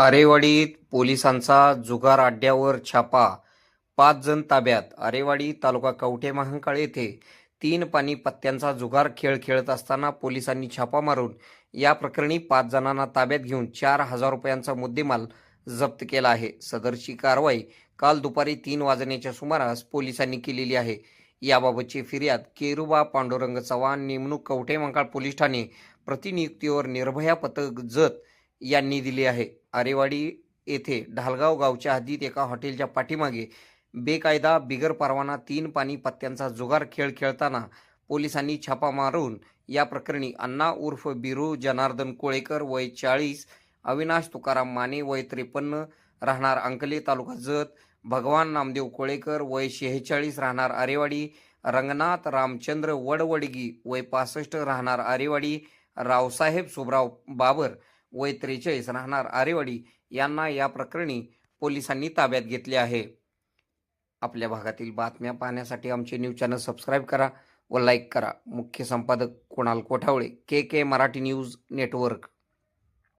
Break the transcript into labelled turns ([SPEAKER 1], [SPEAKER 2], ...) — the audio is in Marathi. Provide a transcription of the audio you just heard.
[SPEAKER 1] आरेवाडीत पोलिसांचा जुगार अड्ड्यावर छापा. पाच जण ताब्यात. आरेवाडी तालुका कवठे महांकाळ येथे तीन पाणी पत्त्यांचा जुगार खेळ खेळत असताना पोलिसांनी छापा मारून या प्रकरणी पाच जणांना ताब्यात घेऊन चार हजार रुपयांचा मुद्देमाल जप्त केला आहे. सदरची कारवाई काल दुपारी तीन वाजण्याच्या सुमारास पोलिसांनी केलेली आहे. याबाबतची फिर्याद केरुबा पांडुरंग चव्हाण नेमणूक कवठे महांकाळ पोलीस ठाणे प्रतिनियुक्तीवर निर्भया पथक जत यांनी दिली आहे. आरेवाडी येथे ढालगाव गावच्या हद्दीत एका हॉटेलच्या पाठीमागे बेकायदा बिगर परवाना तीन पाणी पत्त्यांचा जुगार खेळ खेळताना पोलिसांनी छापा मारून या प्रकरणी अण्णा उर्फ बिरू जनार्दन कोळेकर वय चाळीस अविनाश तुकाराम माने वय त्रेपन्न राहणार अंकले तालुका जत भगवान नामदेव कोळेकर वय शेहेचाळीस राहणार आरेवाडी रंगनाथ रामचंद्र वडवडगी वय पासष्ट राहणार आरेवाडी रावसाहेब सुबराव बाबर वय त्रेचाळीस राहणार. आरेवाडी यांना या प्रकरणी पोलिसांनी ताब्यात घेतले आहे. आपल्या भागातील बातम्या पाहण्यासाठी आमचे न्यूज चॅनल सबस्क्राईब करा व लाईक करा. मुख्य संपादक Kunal Kothawale K K Marathi news network.